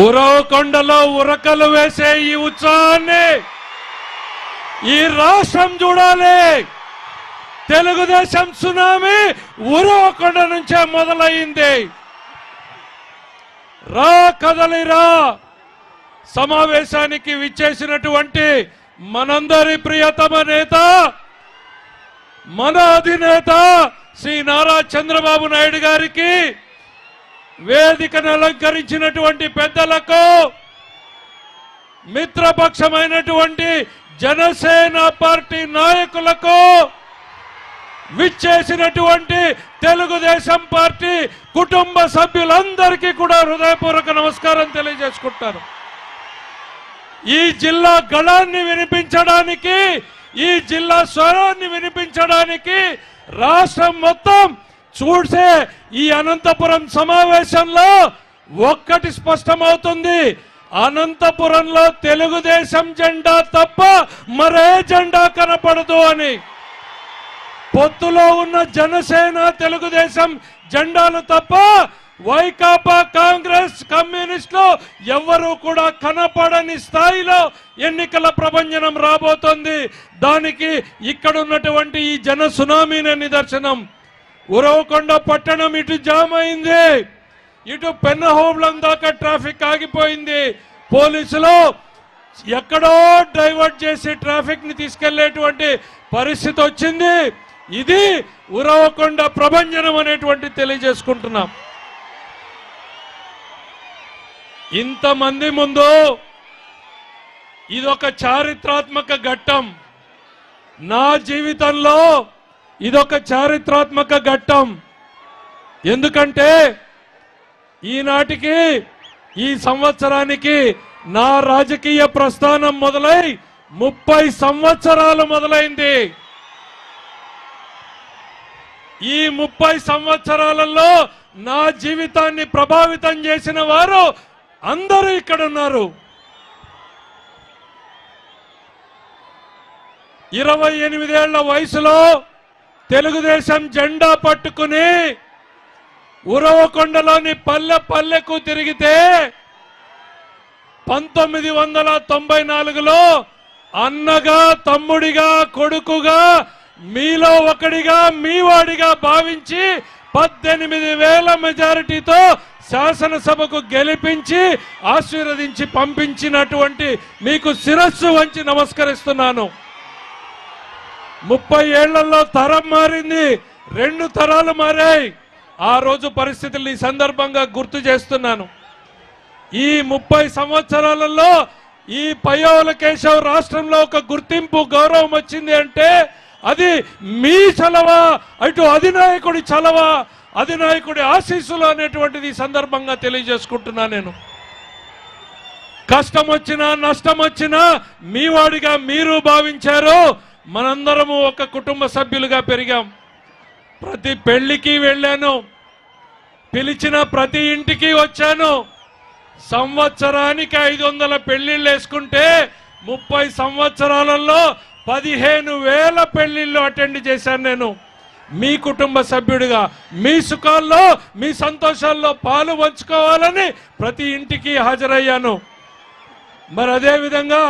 ఉరవకొండలో ఉరకలు వేసే ఈ ఉత్సాహాన్ని ఈ రాష్ట్రం చూడాలి. తెలుగుదేశం సునామీ ఉరవకొండ నుంచే మొదలైంది. రా కదలిరా సమావేశానికి విచ్చేసినటువంటి మనందరి ప్రియతమ నేత మన అధినేత శ్రీ నారా చంద్రబాబు నాయుడు గారికి వేదికను అలంకరించినటువంటి పెద్దలకు మిత్రపక్షమైనటువంటి జనసేన పార్టీ నాయకులకు విచ్చేసినటువంటి తెలుగుదేశం పార్టీ కుటుంబ సభ్యులందరికీ కూడా హృదయపూర్వక నమస్కారం తెలియజేసుకుంటాను. ఈ జిల్లా గళాన్ని వినిపించడానికి ఈ జిల్లా స్వరాన్ని వినిపించడానికి రాష్ట్రం మొత్తం చూసే ఈ అనంతపురం సమావేశంలో ఒక్కటి స్పష్టమవుతుంది. అనంతపురంలో తెలుగుదేశం జెండా తప్ప మరే జెండా కనపడదు అని. పొత్తులో ఉన్న జనసేన తెలుగుదేశం జెండాలు తప్ప వైకాపా కాంగ్రెస్ కమ్యూనిస్టులు ఎవ్వరూ కూడా కనపడని స్థాయిలో ఎన్నికల ప్రభంజనం రాబోతోంది. దానికి ఇక్కడ ఉన్నటువంటి ఈ జన సునామీనే నిదర్శనం. ఉరవకొండ పట్టణం ఇటు జామ్ అయింది ఇటు పెన్నహోబ్లం దాకా ట్రాఫిక్ ఆగిపోయింది. పోలీసులు ఎక్కడో డైవర్ట్ చేసి ట్రాఫిక్ని తీసుకెళ్ళేటువంటి పరిస్థితి వచ్చింది. ఇది ఉరవకొండ ప్రభంజనం అనేటువంటి తెలియజేసుకుంటున్నాం. ఇంతమంది ముందు ఇదొక చారిత్రాత్మక ఘట్టం. నా జీవితంలో ఇదొక చారిత్రాత్మక ఘట్టం. ఎందుకంటే ఈనాటికి ఈ సంవత్సరానికి నా రాజకీయ ప్రస్థానం మొదలై ముప్పై సంవత్సరాలు మొదలైంది. ఈ ముప్పై సంవత్సరాలలో నా జీవితాన్ని ప్రభావితం చేసిన వారు అందరూ ఇక్కడ ఉన్నారు ఇరవై ఎనిమిదేళ్ళ వయసులో తెలుగుదేశం జెండా పట్టుకుని ఉరవకొండలోని పల్లె పల్లెకు తిరిగితే పంతొమ్మిది వందల తొంభై నాలుగులో అన్నగా తమ్ముడిగా కొడుకుగా మీలో ఒకడిగా మీవాడిగా భావించి పద్దెనిమిది వేల మెజారిటీతో శాసనసభకు గెలిపించి ఆశీర్వదించి పంపించినటువంటి మీకు శిరస్సు వంచి నమస్కరిస్తున్నాను. ముప్పై ఏళ్ళలో తరం మారింది రెండు తరాలు మారాయి. ఆ రోజు పరిస్థితులు ఈ సందర్భంగా గుర్తు చేస్తున్నాను. ఈ ముప్పై సంవత్సరాలలో ఈ పయ్యోల కేశవ్ రాష్ట్రంలో ఒక గుర్తింపు గౌరవం వచ్చింది అంటే అది మీ చలవ అటు అధినాయకుడి చలవ అధినాయకుడి ఆశీస్సులు అనేటువంటిది ఈ సందర్భంగా తెలియజేసుకుంటున్నా నేను. కష్టం వచ్చినా నష్టం వచ్చినా మీ వాడిగా మీరు భావించారు. మనందరము ఒక కుటుంబ సభ్యులుగా పెరిగాం. ప్రతి పెళ్ళికి వెళ్ళాను. పిలిచిన ప్రతి ఇంటికి వచ్చాను. సంవత్సరానికి ఐదు వందల పెళ్ళిళ్ళు వేసుకుంటే ముప్పై సంవత్సరాలలో పదిహేను వేల పెళ్ళిళ్ళు అటెండ్ చేశాను నేను. మీ కుటుంబ సభ్యుడిగా మీ సుఖాల్లో మీ సంతోషాల్లో పాలు పంచుకోవాలని ప్రతి ఇంటికి హాజరయ్యాను. మరి అదేవిధంగా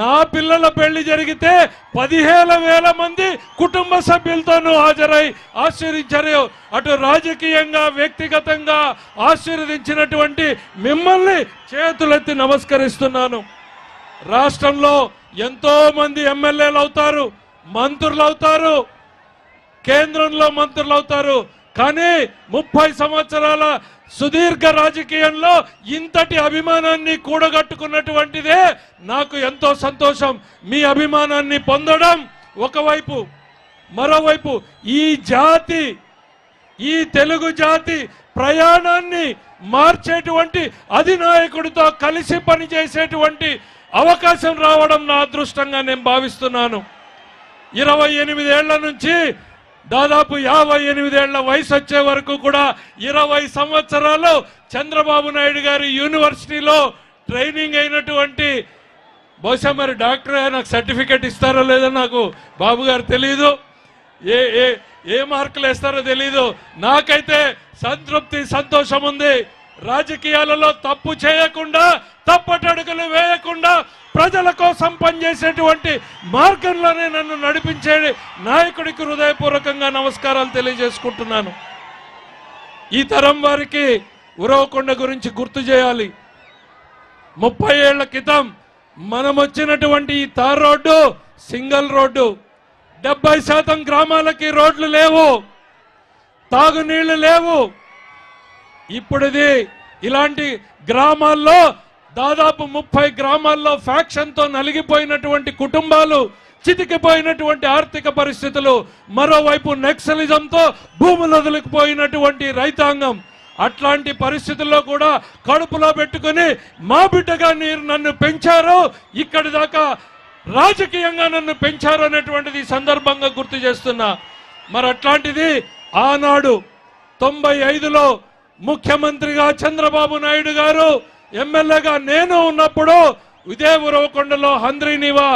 నా పిల్లల పెళ్ళి జరిగితే పదిహేను వేల మంది కుటుంబ సభ్యులతోనూ హాజరై ఆశీర్వించారు అటు రాజకీయంగా వ్యక్తిగతంగా ఆశీర్వదించినటువంటి మిమ్మల్ని చేతులెత్తి నమస్కరిస్తున్నాను. రాష్ట్రంలో ఎంతో మంది ఎమ్మెల్యేలు అవుతారు మంత్రులు అవుతారు కేంద్రంలో మంత్రులు అవుతారు కానీ ముప్పై సంవత్సరాల సుదీర్ఘ రాజకీయంలో ఇంతటి అభిమానాన్ని కూడగట్టుకున్నటువంటిదే నాకు ఎంతో సంతోషం. మీ అభిమానాన్ని పొందడం ఒకవైపు. మరోవైపు ఈ జాతి ఈ తెలుగు జాతి ప్రయాణాన్ని మార్చేటువంటి అధినాయకుడితో కలిసి పనిచేసేటువంటి అవకాశం రావడం నా అదృష్టంగా నేను భావిస్తున్నాను. ఇరవై ఎనిమిదేళ్ళ నుంచి దాదాపు యాభై ఎనిమిదేళ్ళ వయసు వచ్చే వరకు కూడా ఇరవై సంవత్సరాలు చంద్రబాబు నాయుడు గారి యూనివర్సిటీలో ట్రైనింగ్ అయినటువంటి బహుశా మరి డాక్టర్ నాకు సర్టిఫికెట్ ఇస్తారో లేదో నాకు బాబు గారు తెలియదు ఏ ఏ ఏ మార్కులు వేస్తారో తెలీదు. నాకైతే సంతృప్తి సంతోషం ఉంది. రాజకీయాలలో తప్పు చేయకుండా తప్పటడుగులు వేయకుండా ప్రజల కోసం పనిచేసేటువంటి మార్గంలోనే నన్ను నడిపించే నాయకుడికి హృదయపూర్వకంగా నమస్కారాలు తెలియజేసుకుంటున్నాను. ఈ తరం వారికి ఉరవకొండ గురించి గుర్తు చేయాలి. ముప్పై ఏళ్ళ క్రితం మనం వచ్చినటువంటి ఈ తార్ రోడ్డు సింగిల్ రోడ్డు డెబ్బై శాతం గ్రామాలకి రోడ్లు లేవు తాగునీళ్ళు లేవు ఇప్పుడుది ఇలాంటి గ్రామాల్లో దాదాపు ముప్పై గ్రామాల్లో ఫ్యాక్షన్తో నలిగిపోయినటువంటి కుటుంబాలు చితికిపోయినటువంటి ఆర్థిక పరిస్థితులు మరోవైపు నెక్సలిజంతో భూములు వదిలిపోయినటువంటి రైతాంగం. అట్లాంటి పరిస్థితుల్లో కూడా కడుపులో పెట్టుకుని మా బిడ్డగా మీరు నన్ను పెంచారు ఇక్కడి దాకా రాజకీయంగా నన్ను పెంచారు అనేటువంటిది సందర్భంగా గుర్తు చేస్తున్నా. మరి అట్లాంటిది ఆనాడు తొంభై ఐదులో ముఖ్యమంత్రిగా చంద్రబాబు నాయుడు గారు ఎమ్మెల్యేగా నేను ఉన్నప్పుడు ఇదే ఉరవకొండలో హంద్రీనివా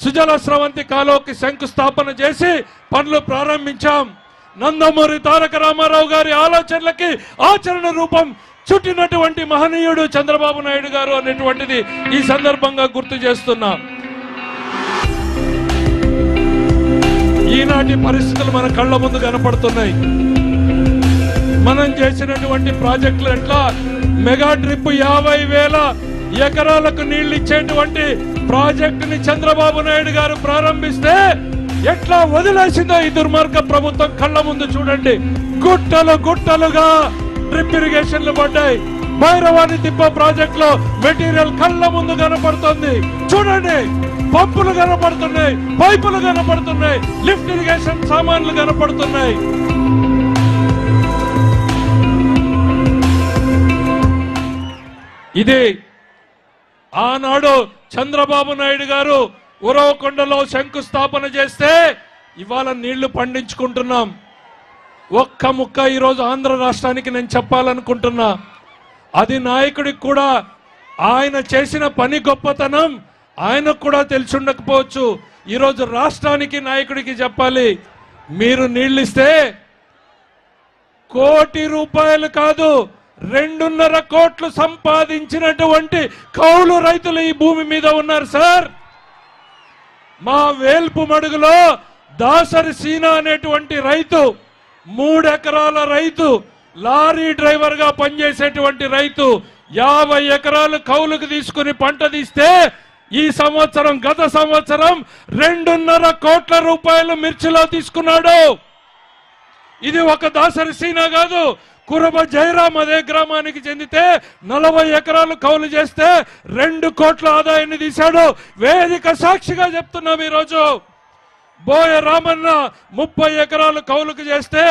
సుజల స్రవంతి కాలువకి శంకుస్థాపన చేసి పనులు ప్రారంభించాం. నందమూరి తారక రామారావు గారి ఆలోచనలకి ఆచరణ రూపం చుట్టినటువంటి మహనీయుడు చంద్రబాబు నాయుడు గారు అనేటువంటిది ఈ సందర్భంగా గుర్తు చేస్తున్నా. ఈనాటి పరిస్థితులు మన కళ్ళ ముందు కనపడుతున్నాయి. మనం చేసినటువంటి ప్రాజెక్టులు ఎట్లా? మెగా ట్రిప్ యాభై వేల ఎకరాలకు నీళ్ళు ఇచ్చేటువంటి ప్రాజెక్టుని చంద్రబాబు నాయుడు గారు ప్రారంభిస్తే ఎట్లా వదిలేసిందో ఈ దుర్మార్గ ప్రభుత్వం కళ్ళ ముందు చూడండి. గుట్టలు గుట్టలుగా డ్రిప్ ఇరిగేషన్లు పడ్డాయి. భైరవాణి తిప్ప ప్రాజెక్ట్లో మెటీరియల్ కళ్ళ ముందు కనపడుతుంది. చూడండి పంపులు కనపడుతున్నాయి పైపులు కనపడుతున్నాయి లిఫ్ట్ ఇరిగేషన్ సామాన్లు కనపడుతున్నాయి. ఇది ఆనాడు చంద్రబాబు నాయుడు గారు ఉరవకొండలో శంకుస్థాపన చేస్తే ఇవాళ నీళ్ళు పండించుకుంటున్నాం. ఒక్క ముక్క ఈరోజు ఆంధ్ర రాష్ట్రానికి నేను చెప్పాలనుకుంటున్నా. అది నాయకుడికి కూడా ఆయన చేసిన పని గొప్పతనం ఆయనకు కూడా తెలిసి ఉండకపోవచ్చు ఈరోజు రాష్ట్రానికి నాయకుడికి చెప్పాలి మీరు నీళ్ళు ఇస్తే కోటి రూపాయలు కాదు రెండున్నర కోట్లు సంపాదించినటువంటి కౌలు రైతులు ఈ భూమి మీద ఉన్నారు సార్. మా వేల్పు మడుగులో దాసరి సీనా అనేటువంటి రైతు మూడెకరాల రైతు లారీ డ్రైవర్గా పనిచేసేటువంటి రైతు యాభై ఎకరాలు కౌలుకు తీసుకుని పంట తీస్తే ఈ సంవత్సరం గత సంవత్సరం రెండున్నర కోట్ల రూపాయలు మిర్చిలో తీసుకున్నాడు. ఇది ఒక దాసరి సీనా కాదు కురబ జయరాం అదే గ్రామానికి చెందితే నలభై ఎకరాలు కౌలు చేస్తే రెండు కోట్ల ఆదాయాన్ని తీశాడు. వేదిక సాక్షిగా చెప్తున్నాం ఈరోజు. బోయ రామన్న ముప్పై ఎకరాలు కౌలుకు చేస్తే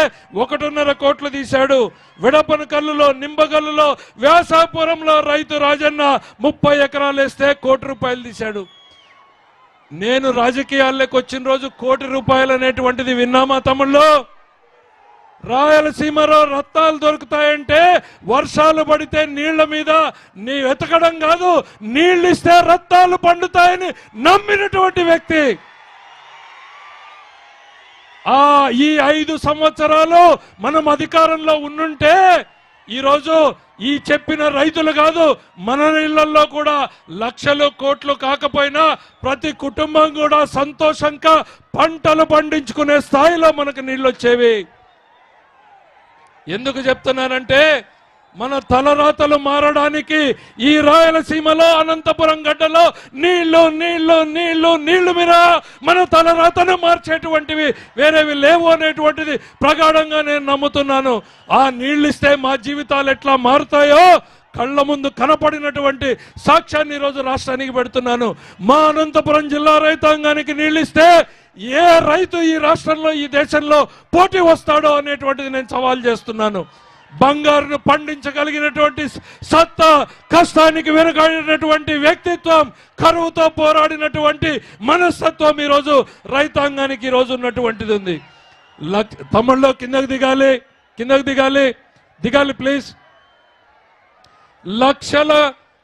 ఒకటిన్నర కోట్లు తీశాడు. విడపన కల్లులో నింబగల్లులో వ్యాసాపురంలో రైతు రాజన్న ముప్పై ఎకరాలు వేస్తే కోటి రూపాయలు తీశాడు. నేను రాజకీయాల్లోకి వచ్చిన రోజు కోటి రూపాయలు అనేటువంటిది విన్నామా తమ్ముళ్ళు? రాయలసీమలో రత్నాలు దొరుకుతాయంటే వర్షాలు పడితే నీళ్ళ మీద నీ వెతకడం కాదు నీళ్ళు ఇస్తే రత్నాలు పండుతాయని నమ్మినటువంటి వ్యక్తి. ఆ ఈ ఐదు సంవత్సరాలు మనం అధికారంలో ఉండుంటే ఈరోజు ఈ చెప్పిన రైతులు కాదు మన ఇళ్ళలో కూడా లక్షలు కోట్లు కాకపోయినా ప్రతి కుటుంబం కూడా సంతోషంగా పంటలు పండించుకునే స్థాయిలో మనకు నీళ్ళు వచ్చేవి. ఎందుకు చెప్తున్నానంటే మన తలరాతలు మారడానికి ఈ రాయలసీమలో అనంతపురం గడ్డలో నీళ్ళు నీళ్ళు నీళ్ళు నీళ్ళు మీరా మన తలరాతను మార్చేటువంటివి వేరేవి లేవు అనేటువంటిది ప్రగాఢంగా నేను నమ్ముతున్నాను. ఆ నీళ్ళు ఇస్తే మా జీవితాలు ఎట్లా మారుతాయో కళ్ళ ముందు కనపడినటువంటి సాక్ష్యాన్ని ఈరోజు రాష్ట్రానికి పెడుతున్నాను. మా అనంతపురం జిల్లా రైతాంగానికి నీళ్ళిస్తే ఏ రైతు ఈ రాష్ట్రంలో ఈ దేశంలో పోటీ వస్తాడో అనేటువంటిది నేను సవాల్ చేస్తున్నాను. బంగారును పండించగలిగినటువంటి సత్తా కష్టానికి వెనుకాడినటువంటి వ్యక్తిత్వం కరువుతో పోరాడినటువంటి మనస్తత్వం ఈరోజు రైతాంగానికి ఈరోజు ఉన్నటువంటిది ఉంది. లక్- కిందకు దిగాలి కిందకు దిగాలి దిగాలి ప్లీజ్. లక్షల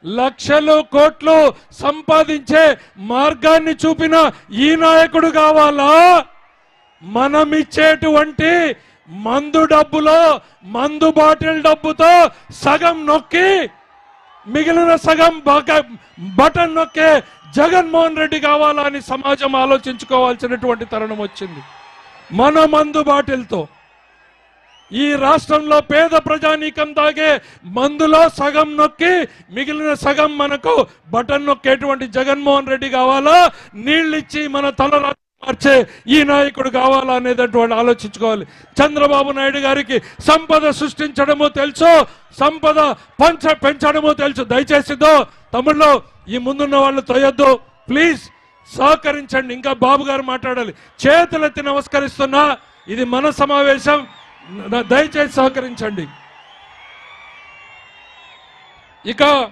లక్షలు కోట్లు సంపాదించే మార్గాన్ని చూపిన ఈ నాయకుడు కావాలా? మనం ఇచ్చేటువంటి మందు డబ్బులో మందు బాటిల్ డబ్బుతో సగం నొక్కి మిగిలిన సగం బటన్ నొక్కే జగన్మోహన్ రెడ్డి కావాలా అని సమాజం ఆలోచించుకోవాల్సినటువంటి తరుణం వచ్చింది. మన మందు బాటిల్తో. ఈ రాష్ట్రంలో పేద ప్రజానీకం తాగే మందులో సగం నొక్కి మిగిలిన సగం మనకు బటన్ నొక్కేటువంటి జగన్మోహన్ రెడ్డి కావాలా? నీళ్ళిచ్చి మన తల మార్చే ఈ నాయకుడు కావాలా అనేటటువంటి ఆలోచించుకోవాలి. చంద్రబాబు నాయుడు గారికి సంపద సృష్టించడము తెలుసు సంపద పంచ పెంచడమో తెలుసు. దయచేసిదో తమిళ్ళో ఈ ముందున్న వాళ్ళు తొయ్యొద్దు. ప్లీజ్ సహకరించండి. ఇంకా బాబు గారు మాట్లాడాలి. చేతులెత్తి నమస్కరిస్తున్నా. ఇది మన సమావేశం. దయచేసి సహకరించండి. ఇక